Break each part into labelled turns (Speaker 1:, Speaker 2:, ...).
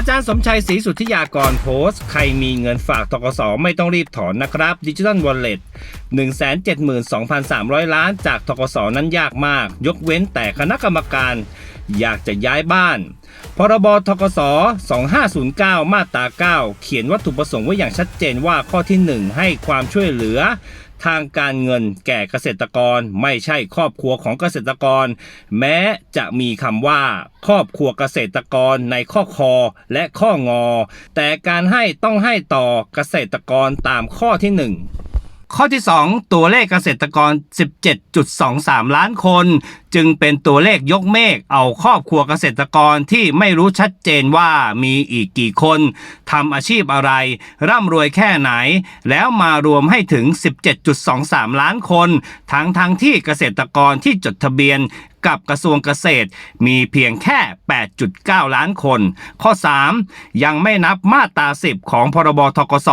Speaker 1: อาจารย์สมชัยศรีสุทธิยากรโพสต์ ใครมีเงินฝากทกสไม่ต้องรีบถอนนะครับดิจิ t a ลวอลเล็ต172,300 ล้านจากทกสนั้นยากมาก ยกเว้นแต่คณะกรรมการ อยากจะย้ายบ้าน พรบทกส2509 มาตรา 9 เขียนวัตถุประสงค์ไว้อย่างชัดเจนว่าข้อที่ 1 ให้ความช่วยเหลือ ทางการเงินแก่เกษตรกร ไม่ใช่ครอบครัวของเกษตรกร แม้จะมีคำว่า ครอบครัวเกษตรกรในข้อคอและข้องอ แต่การให้ต้องให้ต่อเกษตรกรตามข้อที่ 1 ข้อที่ 2 ตัวเลขเกษตรกร 17.23 ล้านคน จึงเป็นตัวเลขยกเมฆเอาครอบครัวเกษตรกรที่ไม่รู้ชัดเจนว่ามีอีกกี่คนทำอาชีพอะไร ร่ำรวยแค่ไหน แล้วมารวมให้ถึง 17.23 ล้านคน ทั้งทั้งที่เกษตรกรที่จดทะเบียนกับกระทรวงเกษตรมีเพียงแค่ 8.9 ล้านคน ข้อ 3 ยังไม่นับมาตรา 10 ของพรบทกส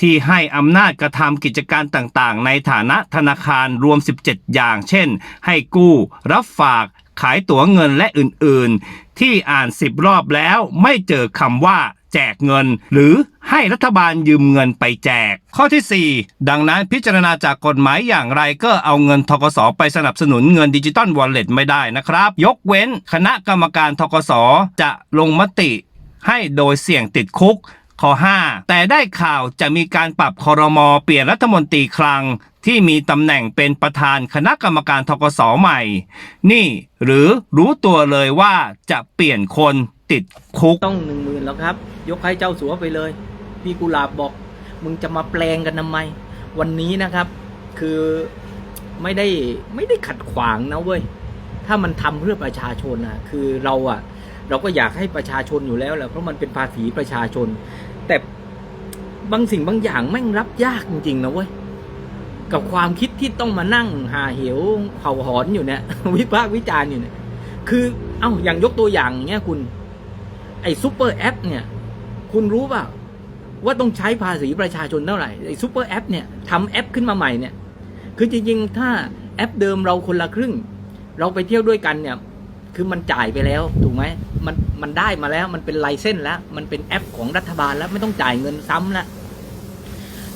Speaker 1: ที่ให้อำนาจกระทำกิจการต่างๆ ในฐานะธนาคารรวม 17 อย่าง เช่น ให้กู้ รับฝาก ขายตั๋วเงินและอื่นๆ ที่อ่าน 10 รอบแล้วไม่เจอคำว่าแจกเงิน หรือให้รัฐบาลยืมเงินไปแจก ข้อที่ 4 ดังนั้นพิจารณาจากกฎหมายอย่างไรก็เอาเงินทกสไปสนับสนุนเงินดิจิตอลวอลเล็ตไม่ได้นะครับ ยกเว้นคณะกรรมการทกสจะลงมติให้โดยเสี่ยงติดคุก ข้อ 5 แต่ได้ข่าวจะมีการปรับคอรมอเปลี่ยนรัฐมนตรีคลัง ที่มีตำแหน่งเป็นประธานคณะกรรมการทกสใหม่ นี่ หรือรู้ตัวเลยว่าจะเปลี่ยนคนติดคุก
Speaker 2: ต้องหนึ่งหมื่นแล้วครับ ยกให้เจ้าสัวไปเลย พี่กุหลาบบอก มึงจะมาแปลงกันทำไม วันนี้นะครับ คือไม่ได้ไม่ได้ขัดขวางนะเว้ย ถ้ามันทำเพื่อประชาชนนะคือเราอะเราก็อยากให้ประชาชนอยู่แล้วแหละเพราะมันเป็นภาษีประชาชน แต่บางสิ่งบางอย่างแม่งรับยากจริงๆนะเว้ยกับความคิดที่ต้องมานั่งหาเหวเห่าหอนอยู่เนี่ย วิพากษ์วิจารณ์อยู่เนี่ย คือ เอ้าอย่างยกตัวอย่างเงี้ยคุณ ไอ้ซูเปอร์แอป เนี่ย คุณรู้ป่าว่าต้องใช้ภาษีประชาชนเท่าไหร่ไอ้ซูเปอร์แอปเนี่ยทำแอปขึ้นมาใหม่เนี่ย คือจริงๆ ถ้าแอปเดิมเราคนละครึ่ง เราไปเที่ยวด้วยกันเนี่ย คือมันจ่ายไปแล้วถูกไหมมันมันได้มาแล้วมันเป็นไลเส้นแล้ว มันเป็นแอปของรัฐบาลแล้วไม่ต้องจ่ายเงินซ้ำล้ว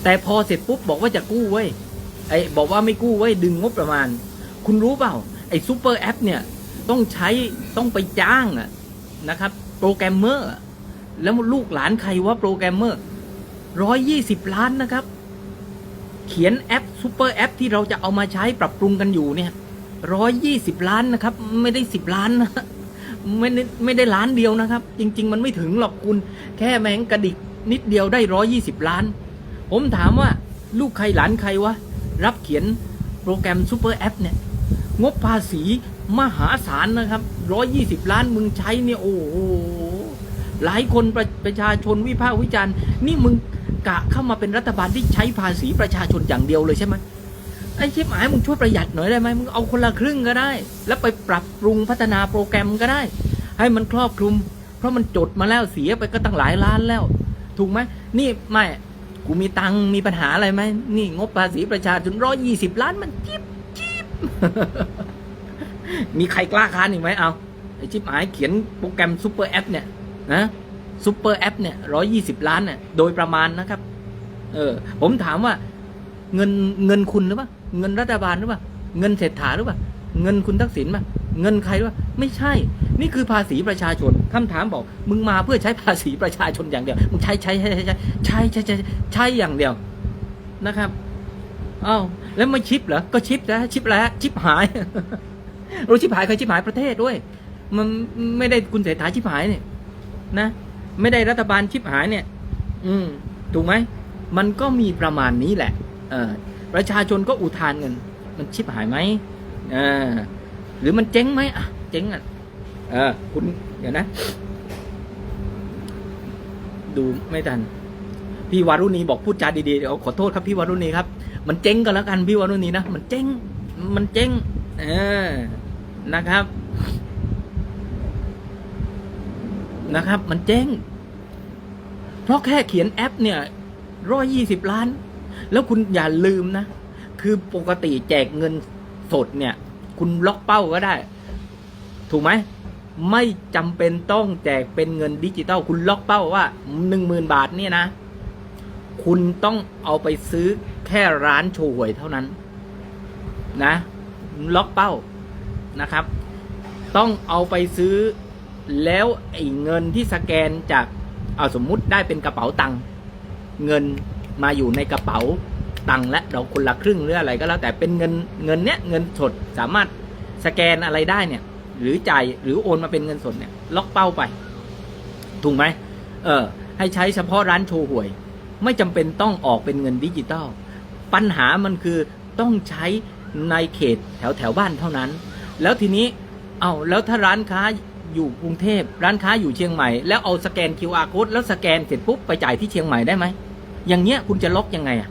Speaker 2: แต่พอเสร็จปุ๊บบอกว่าจะกู้เว้ยไอ้บอกว่าไม่กู้เว้ยดึงงบประมาณ คุณรู้เปล่าไอ้ซูเปอร์แอปเนี่ยต้องใช้ต้องไปจ้างอะนะครับโปรแกรมเมอร์แล้วลูกหลานใครว่าโปรแกรมเมอร์ร้อยยี่สิบล้านนะครับ เขียนแอปซูเปอร์แอปที่เราจะเอามาใช้ปรับปรุงกันอยู่เนี่ย ร้อยยี่สิบล้านนะครับ ไม่ได้สิบล้านนะไม่ได้ไม่ได้ล้านเดียวนะครับ จริง ๆ มันไม่ถึงหรอกคุณ แค่แมงกระดิกนิดเดียวได้ร้อยี่สิบล้าน ผมถามว่าลูกใครหลานใครวะ รับเขียนโปรแกรมซูเปอร์แอปเนี่ย งบภาษีมหาศาลนะครับร้อยี่สิบล้านมึงใช้เนี่ยโอ้โหหลายคนประประชาชนวิพากษ์วิจารณ์ นี่มึงกะเข้ามาเป็นรัฐบาลที่ใช้ภาษีประชาชนอย่างเดียวเลยใช่ไหม ไอ้ชิบหายมึงช่วยประหยัดหน่อยได้ไหมมึงเอาคนละครึ่งก็ได้ แล้วไปปรับปรุงพัฒนาโปรแกรมก็ได้ ให้มันครอบคลุม เพราะมันจดมาแล้วเสียไปก็ตั้งหลายล้านแล้ว ถูกไหมนี่ไม่กูมีตังมีปัญหาอะไรไหมนี่งบภาษีประชาชนร้อยี่สิบล้านมันจิบจิบมีใครกล้าค้านอีกไหมเอาไอชิบหายเขียนโปรแกรมซูเปอร์แอปเนี่ยนะซูเปอร์แอปเนี่ยร้อยี่สิบล้านเนี่ยโดยประมาณนะครับ เออ ผมถามว่าเงินเงินคุณหรือเปล่า เงินรัฐบาลหรือเปล่าเงินเศรษฐาหรือเปล่าเงินคุณทักษิณป่ะเงินใครหรือเปล่าไม่ใช่ นี่คือภาษีประชาชนคำถามบอก มึงมาเพื่อใช้ภาษีประชาชนอย่างเดียว มึงใช้ใช้ใช้ใช้ใช้ใช้ใช้ใช้ใช้อย่างเดียวนะครับอ้าวแล้วไม่ชิปเหรอ ก็ชิปนะชิปแล้วชิปหายรู้ชิบหายใครชิบหายประเทศด้วย มันไม่ได้คุณเศรษฐาชิบหายเนี่ยนะ ไม่ได้รัฐบาลชิบหายเนี่ย อืมถูกไหม มันก็มีประมาณนี้แหละ เออ ประชาชนก็อุทานเงินมันชิบหายไหมเออหรือมันเจ๊งไหมอะเจ๊งอะเออคุณเดี๋ยวนะ ดูไม่ทันพี่วารุณีบอกพูดจาดีๆเดี๋ยวขอโทษครับพี่วารุณีครับ มันเจ๊งก็แล้วกันพี่วารุณีนะมันเจ๊งมันเจ๊งเออนะครับ นะครับ มันเจ๊งเพราะแค่เขียนแอปเนี่ยร้อยยี่สิบล้าน แล้วคุณอย่าลืมนะ คือปกติแจกเงินสดเนี่ย คุณล็อกเป้าก็ได้ ถูกไหม ไม่จำเป็นต้องแจกเป็นเงินดิจิตอลคุณล็อกเป้าว่าหนึ่งหมื่นบาทเนี่ยนะ คุณต้องเอาไปซื้อแค่ร้านโชว์หวยเท่านั้น นะ ล็อกเป้านะครับ ต้องเอาไปซื้อแล้วไอ้เงินที่สแกนจากเอาสมมุติได้เป็นกระเป๋าตังค์เงิน มาอยู่ในกระเป๋าตังค์และเราคนละครึ่งหรืออะไรก็แล้วแต่เป็นเงินเงินเนี้ยเงินสดสามารถสแกนอะไรได้เนี่ย หรือจ่ายหรือโอนมาเป็นเงินสดเนี่ยล็อกเป้าไป ถูกไหมเออ ให้ใช้เฉพาะร้านโชว์หวย ไม่จำเป็นต้องออกเป็นเงินดิจิตอลปัญหามันคือต้องใช้ในเขตแถวแถวบ้านเท่านั้น แล้วทีนี้เอาแล้วถ้าร้านค้าอยู่กรุงเทพร้านค้าอยู่เชียงใหม่แล้วเอาสแกน QR code แล้วสแกนเสร็จปุ๊บไปจ่ายที่เชียงใหม่ได้ไหม อย่างเงี้ยคุณจะล็อกยังไงอะ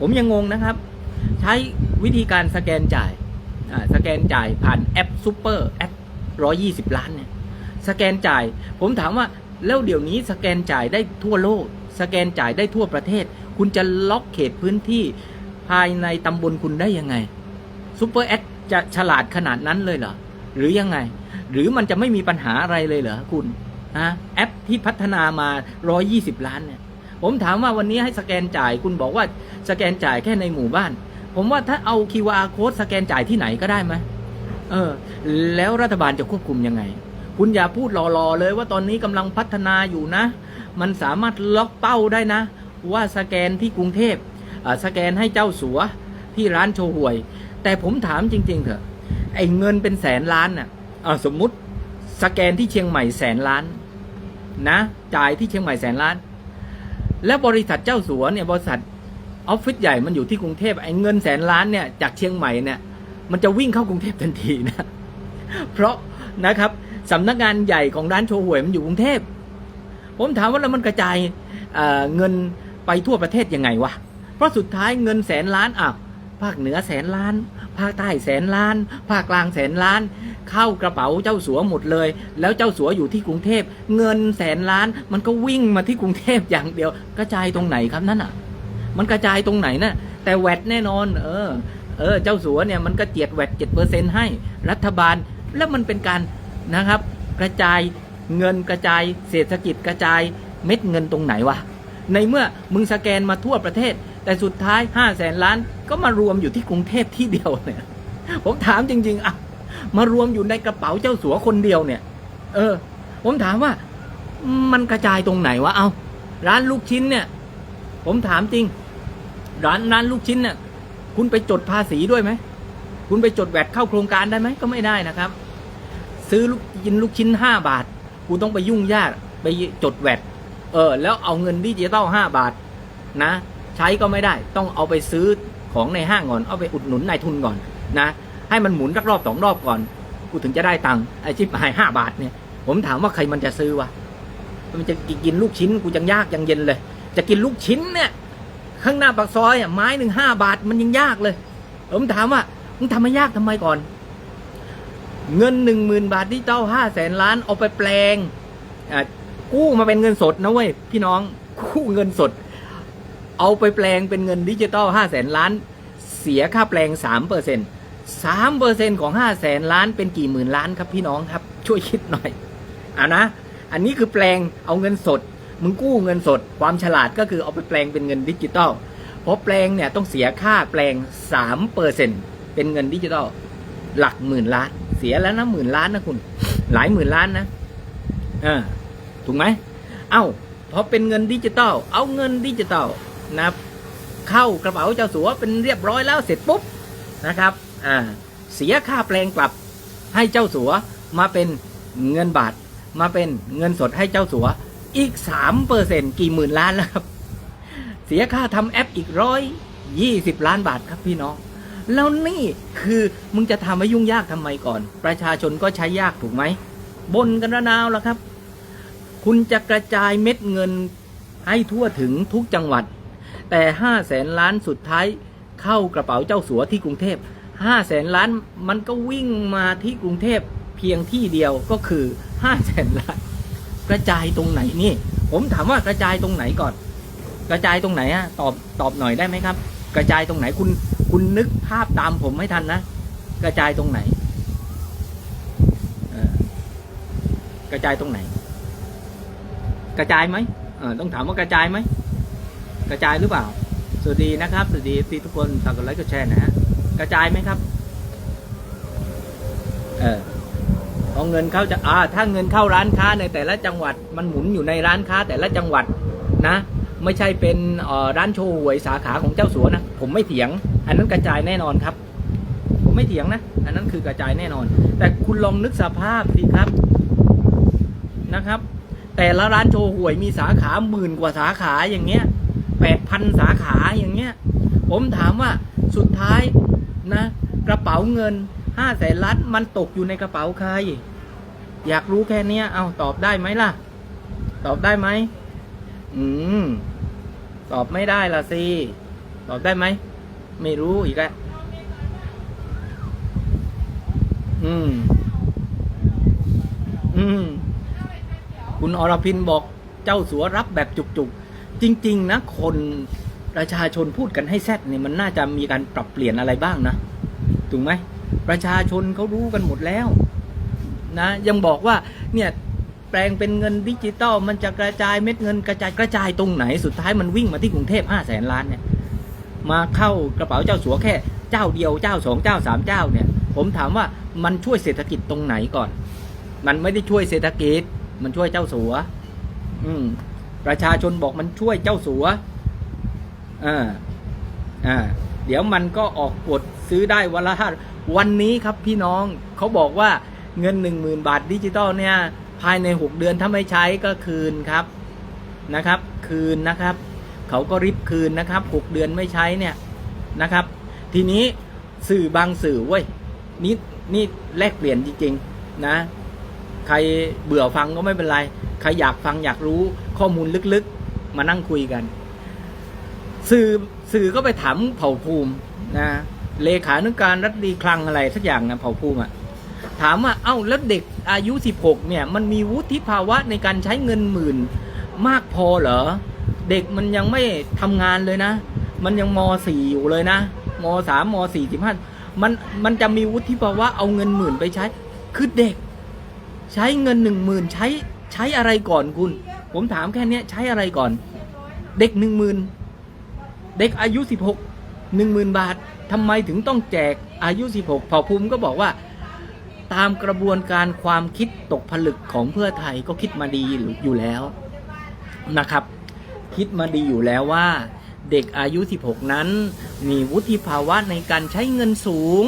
Speaker 2: ผมยังงงนะครับ ใช้วิธีการสแกนจ่ายอ่าสแกนจ่ายผ่านแอปซูเปอร์แอปร้อยี่สิบล้านเนี่ยสแกนจ่าย ผมถามว่าแล้วเดี๋ยวนี้สแกนจ่ายได้ทั่วโลก สแกนจ่ายได้ทั่วประเทศ คุณจะล็อกเขตพื้นที่ภายในตำบลคุณได้ยังไงซูเปอร์แอปจะฉลาดขนาดนั้นเลยเหรอ หรือยังไง หรือมันจะไม่มีปัญหาอะไรเลยเหรอคุณฮะแอปที่พัฒนามา 120 ล้านเนี่ย ผมถามว่าวันนี้ให้สแกนจ่ายคุณบอกว่าสแกนจ่ายแค่ในหมู่บ้าน ผมว่าถ้าเอา QR code สแกนจ่ายที่ไหนก็ได้ไหมเออ แล้วรัฐบาลจะควบคุมยังไง คุณอย่าพูดรอๆเลยว่าตอนนี้กำลังพัฒนาอยู่นะ มันสามารถล็อกเป้าได้นะ ว่าสแกนที่กรุงเทพสแกนให้เจ้าสัวที่ร้านโชว์หวย แต่ผมถามจริง ๆ เถอะไอ้เงินเป็นแสนล้านน่ะสมมุติสแกนที่เชียงใหม่แสนล้านนะจ่ายที่เชียงใหม่แสนล้าน แล้วบริษัทเจ้าสัวเนี่ยบริษัทออฟฟิศใหญ่มันอยู่ที่กรุงเทพไอ้เงินแสนล้านเนี่ยจากเชียงใหม่เนี่ยมันจะวิ่งเข้ากรุงเทพทันทีนะ เพราะนะครับสำนักงานใหญ่ของร้านโชว์หวยมันอยู่กรุงเทพผมถามว่าแล้วมันกระจายเเงินไปทั่วประเทศยังไงวะเพราะสุดท้ายเงินแสนล้านอะภาคเหนือแสนล้าน ภาคใต้แสนล้าน ภาคกลางแสนล้าน เข้ากระเป๋าเจ้าสัวหมดเลย แล้วเจ้าสัวอยู่ที่กรุงเทพ เงินแสนล้าน มันก็วิ่งมาที่กรุงเทพอย่างเดียว กระจายตรงไหนครับนั่นอะ มันกระจายตรงไหนนะ่ะแต่แวดแน่นอน เออ เออ เจ้าสัวเนี่ยมันก็เจียดแวดเจ็ดเปอร์เซ็นให้รัฐบาล แล้วมันเป็นการนะครับ กระจายเงินกระจาย เศรษฐกิจกระจายเม็ดเงินตรงไหนวะในเมื่อมึงสแกนมาทั่วประเทศ แต่สุดท้าย5้าแสนล้านก็มารวมอยู่ที่กรุงเทพที่เดียวเนี่ย ผมถามจริง ๆอะ มารวมอยู่ในกระเป๋าเจ้าสัวคนเดียวเนี่ย เออ ผมถามว่า มันกระจายตรงไหนวะ เอา ร้านลูกชิ้นเนี่ย ผมถามจริง ร้านร้านลูกชิ้นเนี่ยคุณไปจดภาษีด้วยไหม คุณไปจดแวดเข้าโครงการได้ไหมก็ไม่ได้นะครับ ซื้อลูกกินลูกชิ้นห้าบาท กูต้องไปยุ่งยากไปจดแวดเออ แล้วเอาเงินดิจิตอลห้าบาท นะ ใช้ก็ไม่ได้ ต้องเอาไปซื้อของในห้างก่อน เอาไปอุดหนุนนายทุนก่อนนะ ให้มันหมุนรักรอบสองรอบก่อน กูถึงจะได้ตังค์ไอชิปหายห้าบาทเนี่ย ผมถามว่าใครมันจะซื้อวะมันจะกินลูกชิ้นกูยังยากยังเย็นเลย จะกินลูกชิ้นเนี่ยข้างหน้าปากซอยอะไม้หนึ่งห้าบาทมันยังยากเลย ผมถามว่ามึงทำให้ยากทำไมก่อน เงินหนึ่งหมื่นบาทที่เจ้าห้าแสนล้านเอาไปแปลงอ่ากู้มาเป็นเงินสดนะเว้ยพี่น้องกู้เงินสด เอาไปแปลงเป็นเงินดิจิตอลห้าแสนล้าน เสียค่าแปลงสามเปอร์เซ็นต์ สามเปอร์เซ็นของห้าแสนล้านเป็นกี่หมื่นล้านครับพี่น้องครับ ช่วยคิดหน่อยเอานะ อันนี้คือแปลงเอาเงินสด มึงกู้เงินสด ความฉลาดก็คือเอาไปแปลงเป็นเงินดิจิตอลเพราะแปลงเนี่ยต้องเสียค่าแปลงสามเปอร์เซ็นเป็นเงินดิจิตอลหลักหมื่นล้าน เสียแล้วนะหมื่นล้านนะคุณ หลายหมื่นล้านนะอ่าถูกไหมเอา้าพอเป็นเงินดิจิตอลเอาเงินดิจิตอลนะเข้ากระเป๋าเจ้าสัวเป็นเรียบร้อยแล้วเสร็จปุ๊บนะครับ อ่าเสียค่าแปลงกลับให้เจ้าสัวมาเป็นเงินบาท มาเป็นเงินสดให้เจ้าสัวอีกสามเปอร์เซ็นกี่หมื่นล้านแล้วครับ เสียค่าทำแอปอีกร้อยยี่สิบล้านบาทครับพี่น้อง แล้วนี่คือมึงจะทำให้ยุ่งยากทำไมก่อน ประชาชนก็ใช้ยากถูกไหมบนกันระนาวแล้วครับ คุณจะกระจายเม็ดเงินให้ทั่วถึงทุกจังหวัด แต่ห้าแสนล้านสุดท้ายเข้ากระเป๋าเจ้าสัวที่กรุงเทพ ห้าแสนล้านมันก็วิ่งมาที่กรุงเทพเพียงที่เดียวก็คือห้าแสนล้าน กระจายตรงไหนนี่ ผมถามว่ากระจายตรงไหนก่อน กระจายตรงไหนอะตอบตอบหน่อยได้ไหมครับ กระจายตรงไหนคุณคุณนึกภาพตามผมไม่ทันนะ กระจายตรงไหนกระจายตรงไหน กระจายไหมเออต้องถามว่ากระจายไหม กระจายหรือเปล่า สวัสดีนะครับ สวัสดีที่ทุกคนฝากกดไลค์กดแชร์นะฮะ กระจายไหมครับ เออเอาเงินเข้าจะอ่าถ้าเงินเข้าร้านค้าในแต่ละจังหวัด มันหมุนอยู่ในร้านค้าแต่ละจังหวัดนะ ไม่ใช่เป็นร้านโชว์หวยสาขาของเจ้าสัวนะ ผมไม่เถียง อันนั้นกระจายแน่นอนครับ ผมไม่เถียงนะ อันนั้นคือกระจายแน่นอน แต่คุณลองนึกสภาพสิครับนะครับ แต่ละร้านโชว์หวยมีสาขาหมื่นกว่าสาขาอย่างเงี้ยแปดพันสาขาอย่างเงี้ย ผมถามว่าสุดท้าย นะ กระเป๋าเงินห้าแสนล้านมันตกอยู่ในกระเป๋าใคร อยากรู้แค่เนี้ยเอาตอบได้ไหมล่ะ ตอบได้ไหมอืมตอบไม่ได้ละสิตอบได้ไหมไม่รู้อีกแล้วอืม อืม คุณอรพินบอกเจ้าสัวรับแบบจุกๆ จริง ๆ นะคน ประชาชนพูดกันให้แซดเนี่ยมันน่าจะมีการปรับเปลี่ยนอะไรบ้างนะถูกไหมประชาชนเขารู้กันหมดแล้วนะยังบอกว่าเนี่ยแปลงเป็นเงินดิจิตอลมันจะกระจายเม็ดเงินกระจายกระจายตรงไหนสุดท้ายมันวิ่งมาที่กรุงเทพห้าแสนล้านเนี่ยมาเข้ากระเป๋าเจ้าสัวแค่เจ้าเดียวเจ้าสองเจ้าสามเจ้าเนี่ย ผมถามว่ามันช่วยเศรษฐกิจตรงไหนก่อน มันไม่ได้ช่วยเศรษฐกิจ มันช่วยเจ้าสัว อืมประชาชนบอกมันช่วยเจ้าสัว อ่าอ่าเดี๋ยวมันก็ออกกฎซื้อได้วันละห้าวันนี้ครับพี่น้องเขาบอกว่าเงินหนึ่งหมื่นบาทดิจิตอลเนี่ย ภายในหกเดือนถ้าไม่ใช้ก็คืนครับนะครับ คืนนะครับ เขาก็ริบคืนนะครับหกเดือนไม่ใช้เนี่ยนะครับ ทีนี้สื่อบางสื่อเว้ยนี่นี่แลกเปลี่ยนจริงๆนะ ใครเบื่อฟังก็ไม่เป็นไร ใครอยากฟังอยากรู้ข้อมูลลึกๆ มานั่งคุยกัน สื่อสื่อก็ไปถามเผ่าภูมินะเลขานุการรัฐดีคลังอะไรสักอย่างนะเผ่าภูมิอะถามว่าเอ้าแล้วเด็กอายุ 16 เนี่ย มันมีวุฒิภาวะในการใช้เงินหมื่นมากพอเหรอ เด็กมันยังไม่ทำงานเลยนะ มันยังม .4 อยู่เลยนะม .3 ม .4 15มันมันจะมีวุฒิภาวะเอาเงินหมื่นไปใช้ คือเด็ก ใช้เงินหนึ่งหมื่นใช้ใช้อะไรก่อนคุณ ผมถามแค่นี้ใช้อะไรก่อน เด็กหนึ่งหมื่น เด็กอายุสิบหกหนึ่งหมื่นบาททำไมถึงต้องแจกอายุสิบหกเผ่าภูมิก็บอกว่า ตามกระบวนการความคิดตกผลึกของเพื่อไทยก็คิดมาดีอยู่แล้วนะครับ คิดมาดีอยู่แล้วว่า เด็กอายุ 16 นั้น มีวุฒิภาวะในการใช้เงินสูง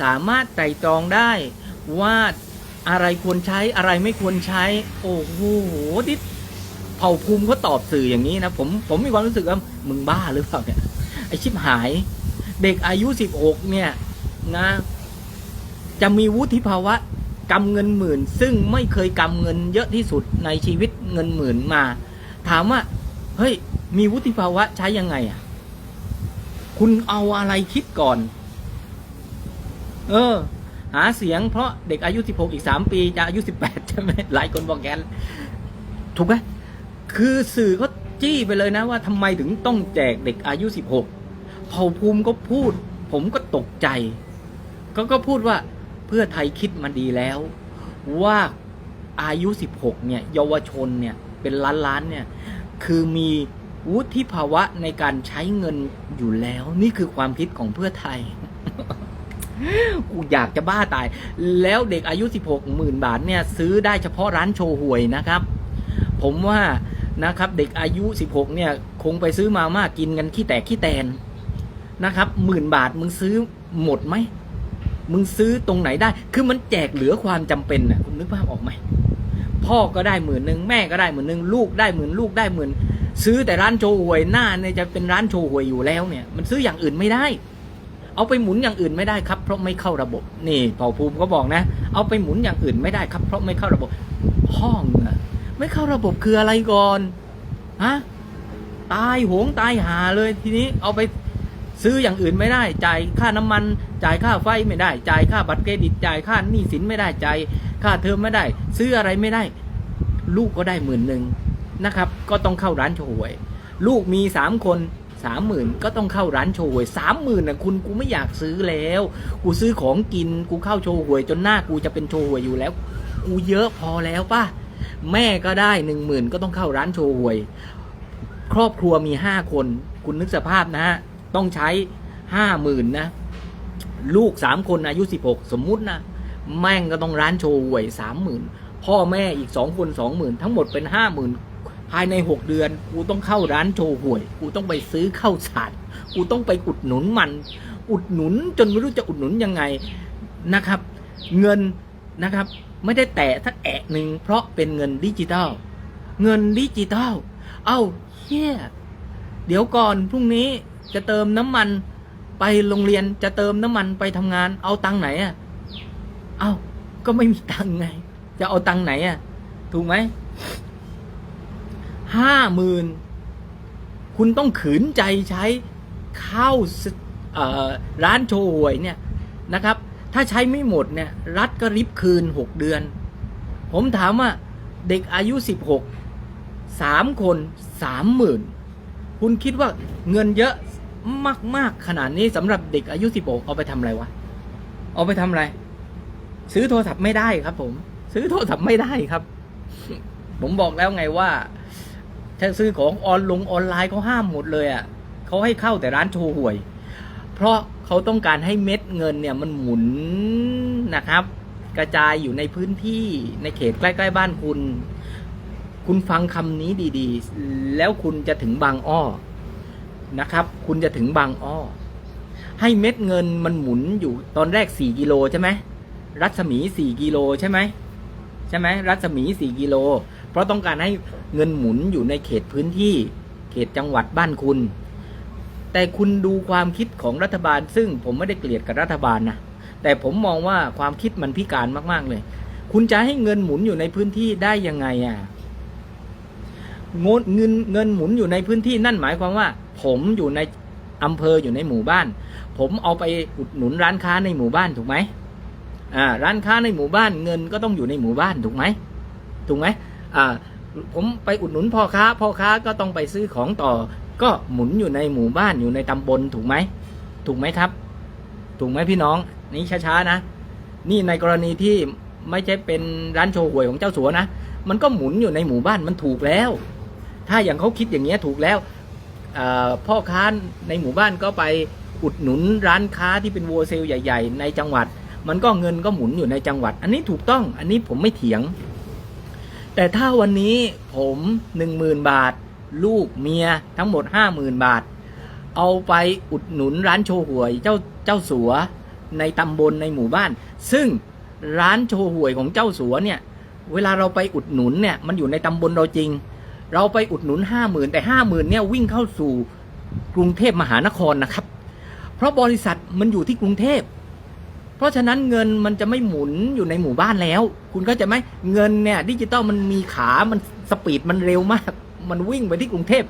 Speaker 2: สามารถไตร่ตรองได้ว่าอะไรควรใช้อะไรไม่ควรใช้ โอ้โหดิ ผ่าภูมิเขาตอบสื่ออย่างนี้นะ ผมผมมีความรู้สึกว่ามึงบ้าหรือเปล่าเนี่ยไอชิบหาย เด็กอายุ16เนี่ยนะ จะมีวุฒิภาวะกำเงินหมื่น ซึ่งไม่เคยกำเงินเยอะที่สุดในชีวิตเงินหมื่นมา ถามว่า เฮ้ย มีวุฒิภาวะใช้ยังไงอะ คุณเอาอะไรคิดก่อน เออ หาเสียงเพราะเด็กอายุ 16 อีก 3 ปี จะอายุ 18 ใช่ไหมหลายคนบอกแกนถูกไหม คือสื่อเขาจี้ไปเลยนะว่าทำไมถึงต้องแจกเด็กอายุ 16เผ่าภูมิก็พูด ผมก็ตกใจก็ก็พูดว่าเพื่อไทยคิดมาดีแล้ว ว่าอายุ 16 เนี่ยเยาวชนเนี่ยเป็นล้านล้านเนี่ยคือมีวุฒิภาวะในการใช้เงินอยู่แล้ว นี่คือความคิดของเพื่อไทยกูอยากจะบ้าตาย แล้วเด็กอายุ 16 หมื่นบาทเนี่ยซื้อได้เฉพาะร้านโชว์หวยนะครับ ผมว่า นะครับ เด็กอายุ 16 เนี่ย คงไปซื้อมาม่ากินกันขี้แตกขี้แตนนะครับหมื่นบาทมึงซื้อหมดไหมมึงซื้อตรงไหนได้ คือมันแจกเหลือความจำเป็นน่ะคุณนึกภาพออกไหมพ่อก็ได้หมื่นหนึ่งแม่ก็ได้หมื่นหนึ่งลูกได้หมื่นลูกได้หมื่นซื้อแต่ร้านโชว์หวยหน้าเนี่ยจะเป็นร้านโชว์หวยอยู่แล้วเนี่ย มันซื้ออย่างอื่นไม่ได้ เอาไปหมุนอย่างอื่นไม่ได้ครับ เพราะไม่เข้าระบบ นี่เผ่าภูมิก็บอกนะ เอาไปหมุนอย่างอื่นไม่ได้ครับ เพราะไม่เข้าระบบ ห้องอะ ไม่เข้าระบบคืออะไรก่อนฮะตายโหงตายหาเลยทีนี้เอาไปซื้ออย่างอื่นไม่ได้ จ่ายค่าน้ำมัน จ่ายค่าไฟไม่ได้ จ่ายค่าบัตรเครดิตจ่ายค่าหนี้สินไม่ได้จ่ายค่าเทอมไม่ได้ ซื้ออะไรไม่ได้ ลูกก็ได้หมื่นหนึ่งนะครับ ก็ต้องเข้าร้านโชว์หวยลูกมีสามคนสามหมื่นก็ต้องเข้าร้านโชว์หวยสามหมื่นนะคุณกูไม่อยากซื้อแล้ว กูซื้อของกินกูเข้าโชว์หวยจนหน้ากูจะเป็นโชว์หวยอยู่แล้ว กูเยอะพอแล้วป่ะ แม่ก็ได้หนึ่งหมื่นก็ต้องเข้าร้านโชว์หวย ครอบครัวมีห้าคน คุณนึกสภาพนะฮะ ต้องใช้ห้าหมื่นนะ ลูกสามคนอายุสิบหกสมมุตินะ แม่งก็ต้องร้านโชว์หวยสามหมื่นพ่อแม่อีกสองคนสองหมื่นทั้งหมดเป็นห้าหมื่นภายในหกเดือน กูต้องเข้าร้านโชว์หวย กูต้องไปซื้อข้าวสารกูต้องไปอุดหนุนมัน อุดหนุนจนไม่รู้จะอุดหนุนยังไงนะครับ เงินนะครับ ไม่ได้แตะสักแอะหนึ่งเพราะเป็นเงินดิจิตอลเงินดิจิตอลเอ้าเฮียเดี๋ยวก่อนพรุ่งนี้จะเติมน้ำมัน ไปโรงเรียนจะเติมน้ำมันไปทำงาน เอาตังไหนอะเอ้าก็ไม่มีตังไง จะเอาตังไหนอะถูกไหมห้าหมื่นคุณต้องขืนใจใช้เข้าสเอ่อร้านโชว์หวยเนี่ยนะครับ ถ้าใช้ไม่หมดเนี่ย รัฐก็ริบคืนหกเดือน ผมถามว่าเด็กอายุสิบหกสามคนสามหมื่นคุณคิดว่าเงินเยอะมาก ๆ ขนาดนี้สำหรับเด็กอายุสิบหกเอาไปทำอะไรวะ เอาไปทำอะไร ซื้อโทรศัพท์ไม่ได้ครับ ผม ซื้อโทรศัพท์ไม่ได้ครับ ผมบอกแล้วไงว่าถ้าซื้อของออนลงออนไลน์เขาห้ามหมดเลยอะ่ะเขาให้เข้าแต่ร้านโชว์หวย เพราะ เขาต้องการให้เม็ดเงินเนี่ยมันหมุนนะครับ กระจายอยู่ในพื้นที่ในเขตใกล้ๆบ้านคุณ คุณฟังคำนี้ดีๆ แล้วคุณจะถึงบางอ้อนะครับ คุณจะถึงบางอ้อ ให้เม็ดเงินมันหมุนอยู่ตอนแรก 4 กิโลใช่ไหมรัศมี 4 กิโลใช่ไหมใช่ไหมรัศมี 4 กิโล เพราะต้องการให้เงินหมุนอยู่ในเขตพื้นที่ เขตจังหวัดบ้านคุณ แต่คุณดูความคิดของรัฐบาล ซึ่งผมไม่ได้เกลียดกับรัฐบาลนะแต่ผมมองว่าความคิดมันพิการมากๆเลย คุณจะให้เงินหมุนอยู่ในพื้นที่ได้ยังไงอะงดเงินเงินหมุนอยู่ในพื้นที่นั่นหมายความว่า ผมอยู่ในอำเภออยู่ในหมู่บ้าน ผมเอาไปอุดหนุนร้านค้าในหมู่บ้านถูกไหมอ่าร้านค้าในหมู่บ้านเงินก็ต้องอยู่ในหมู่บ้านถูกไหมถูกไหมอ่าผมไปอุดหนุนพ่อค้าพ่อค้าก็ต้องไปซื้อของต่อ ก็หมุนอยู่ในหมู่บ้านอยู่ในตำบลถูกไหม ถูกไหมครับ ถูกไหมพี่น้อง นี่ช้าๆนะ นี่ในกรณีที่ไม่ใช่เป็นร้านโชว์หวยของเจ้าสัวนะ มันก็หมุนอยู่ในหมู่บ้านมันถูกแล้ว ถ้าอย่างเขาคิดอย่างเงี้ยถูกแล้วพ่อค้าในหมู่บ้านก็ไปอุดหนุนร้านค้าที่เป็นวัวเซลใหญ่ ๆ ในจังหวัด มันก็เงินก็หมุนอยู่ในจังหวัด อันนี้ถูกต้องอันนี้ผมไม่เถียง แต่ถ้าวันนี้ผมหนึ่งหมื่นบาท ลูกเมียทั้งหมดห้าหมื่นบาท เอาไปอุดหนุนร้านโชว์หวยเจ้าเจ้าสัวในตำบลในหมู่บ้าน ซึ่งร้านโชว์หวยของเจ้าสัวเนี่ยเวลาเราไปอุดหนุนเนี่ยมันอยู่ในตำบลเราจริง เราไปอุดหนุนห้าหมื่นแต่ห้าหมื่นเนี่ยวิ่งเข้าสู่กรุงเทพมหานครนะครับ เพราะบริษัทมันอยู่ที่กรุงเทพเพราะฉะนั้นเงินมันจะไม่หมุนอยู่ในหมู่บ้านแล้ว คุณก็จะไหมเงินเนี่ยดิจิตอลมันมีขา มันสปีดมันเร็วมาก มันวิ่งไปที่กรุงเทพ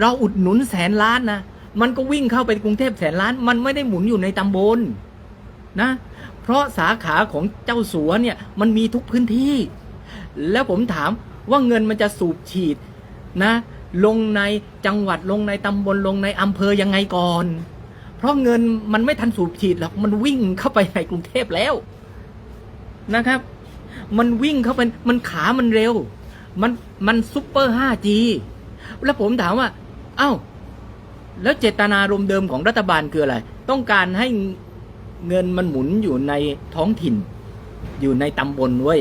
Speaker 2: เราอุดหนุนแสนล้านนะ มันก็วิ่งเข้าไปกรุงเทพแสนล้าน มันไม่ได้หมุนอยู่ในตำบลนะ เพราะสาขาของเจ้าสัวเนี่ยมันมีทุกพื้นที่ แล้วผมถามว่าเงินมันจะสูบฉีดนะ ลงในจังหวัดลงในตำบลลงในอำเภอยังไงก่อน เพราะเงินมันไม่ทันสูบฉีดหรอกมันวิ่งเข้าไปในกรุงเทพแล้วนะครับ มันวิ่งเข้าไปมันขามันเร็ว มันมันซุปเปอร์ 5G แล้วผมถามว่า เอ้า แล้วเจตนารมณ์เดิมของรัฐบาลคืออะไร ต้องการให้เงินมันหมุนอยู่ในท้องถิ่น อยู่ในตำบลเว้ย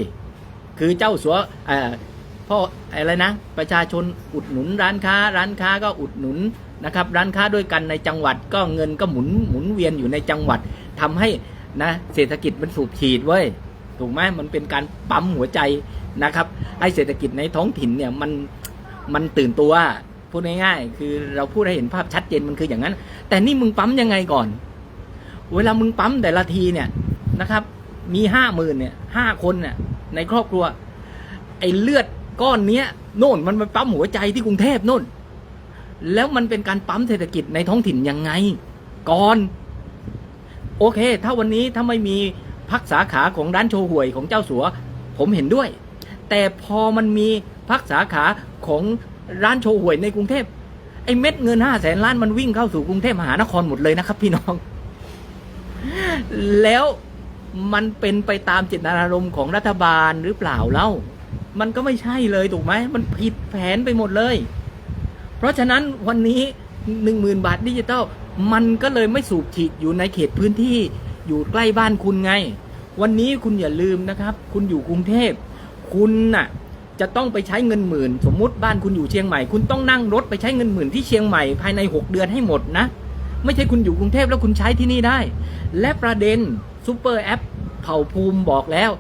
Speaker 2: คือเจ้าสัวพ่ออะไรนะ ประชาชนอุดหนุนร้านค้า ร้านค้าก็อุดหนุนนะครับ ร้านค้าด้วยกันในจังหวัดก็เงินก็หมุนหมุนเวียนอยู่ในจังหวัดทำให้นะเศรษฐกิจมันสูบฉีดเว้ย ถูกไหมมันเป็นการปั๊มหัวใจนะครับ ให้เศรษฐกิจในท้องถิ่นเนี่ยมันมันตื่นตัวพูดง่ายๆคือเราพูดให้เห็นภาพชัดเจนมันคืออย่างนั้น แต่นี่มึงปั๊มยังไงก่อน เวลามึงปั๊มแต่ละทีเนี่ยนะครับ มีห้าหมื่นเนี่ยห้าคนเนี่ยในครอบครัว ไอ้เลือดก้อนเนี้ยโน่นมันไปปั๊มหัวใจที่กรุงเทพโน่น แล้วมันเป็นการปั๊มเศรษฐกิจในท้องถิ่นยังไง ก่อน โอเค ถ้าวันนี้ถ้าไม่มี พักสาขาของร้านโชว์หวยของเจ้าสัว ผมเห็นด้วย แต่พอมันมีพักสาขาของร้านโชว์หวยในกรุงเทพไอ้เม็ดเงินห้าแสนล้านมันวิ่งเข้าสู่กรุงเทพมหานครหมดเลยนะครับ พี่น้อง แล้วมันเป็นไปตามเจตนารมณ์ของรัฐบาลหรือเปล่าเล่า มันก็ไม่ใช่เลยถูกไหม มันผิดแผนไปหมดเลย เพราะฉะนั้นวันนี้หนึ่งหมื่นบาทดิจิตอลมันก็เลยไม่สูบฉีดอยู่ในเขตพื้นที่ อยู่ใกล้บ้านคุณไง วันนี้คุณอย่าลืมนะครับ คุณอยู่กรุงเทพ คุณน่ะ จะต้องไปใช้เงินหมื่น สมมุติบ้านคุณอยู่เชียงใหม่ คุณต้องนั่งรถไปใช้เงินหมื่นที่เชียงใหม่ภายใน 6 เดือนให้หมดนะ ไม่ใช่คุณอยู่กรุงเทพแล้วคุณใช้ที่นี่ได้ และประเด็นซูเปอร์แอปเผ่าภูมิบอกแล้ว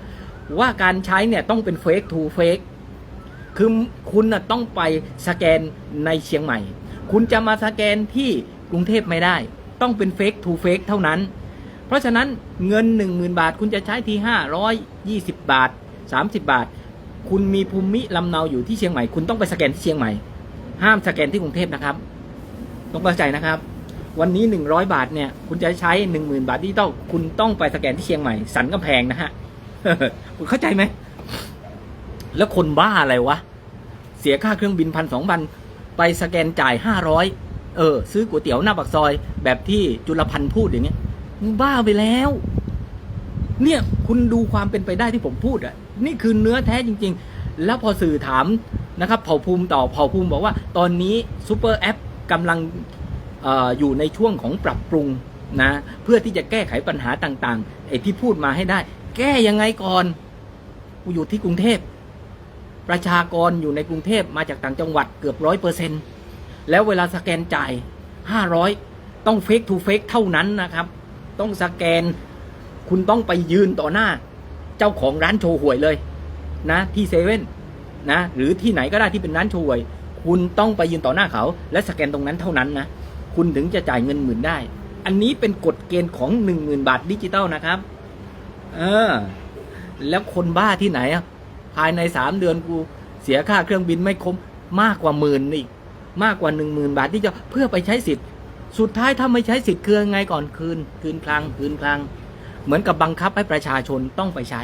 Speaker 2: ว่าการใช้เนี่ยต้องเป็นเฟกทูเฟกคือคุณน่ะต้องไปสแกนในเชียงใหม่ คุณจะมาสแกนที่กรุงเทพไม่ได้ ต้องเป็นเฟกทูเฟกเท่านั้น เพราะฉะนั้นเงิน 10,000 บาท คุณจะใช้ที520 บาท 30 บาท คุณมีภูมิลำเนาอยู่ที่เชียงใหม่ คุณต้องไปสแกนที่เชียงใหม่ ห้ามสแกนที่กรุงเทพนะครับ ต้องเข้าใจนะครับ วันนี้ 100 บาทเนี่ย คุณจะใช้ 10,000 บาทดิจิตอลคุณต้องไปสแกนที่เชียงใหม่ สันกำแพงนะฮะคุณเข้าใจไหม แล้วคนบ้าอะไรวะ เสียค่าเครื่องบินพันสองพันไปสแกนจ่ายห้าร้อยเออ ซื้อก๋วยเตี๋ยวหน้าปากซอย แบบที่จุลพันธ์พูดอย่างเงี้ย มึงบ้าไปแล้ว เนี่ยคุณดูความเป็นไปได้ที่ผมพูดอะนี่คือเนื้อแท้จริง ๆ แล้วพอสื่อถามนะครับเผ่าภูมิต่อเผ่าภูมิบอกว่า ตอนนี้ซูเปอร์แอปกำลังอออยู่ในช่วงของปรับปรุงนะ เพื่อที่จะแก้ไขปัญหาต่างๆไอ้ที่พูดมาให้ได้ แก้ยังไงก่อนกูอยู่ที่กรุงเทพประชากรอยู่ในกรุงเทพมาจากต่างจังหวัดเกือบร้อยเปอร์เซ็นแล้วเวลาสแกนจ่ายห้าร้อยต้องเฟกทูเฟกเท่านั้นนะครับ ต้องสแกน คุณต้องไปยืนต่อหน้า เจ้าของร้านโชว์หวยเลยนะที่เซเว่นนะหรือที่ไหนก็ได้ที่เป็นร้านโชว์หวยคุณต้องไปยืนต่อหน้าเขา และสแกนตรงนั้นเท่านั้นนะคุณถึงจะจ่ายเงินหมื่นได้ อันนี้เป็นกฎเกณฑ์ของหนึ่งหมื่นบาทดิจิตอลนะครับเออแล้วคนบ้าที่ไหนอะภายในสามเดือนกูเสียค่าเครื่องบินไม่คุ้มมากกว่าหมื่นอีกมากกว่าหนึ่งหมื่นบาทที่จะเพื่อไปใช้สิทธิ์ สุดท้ายถ้าไม่ใช้สิทธิ์คือยังไงก่อนคืน คืนคลังคืนคลัง เหมือนกับบังคับให้ประชาชนต้องไปใช้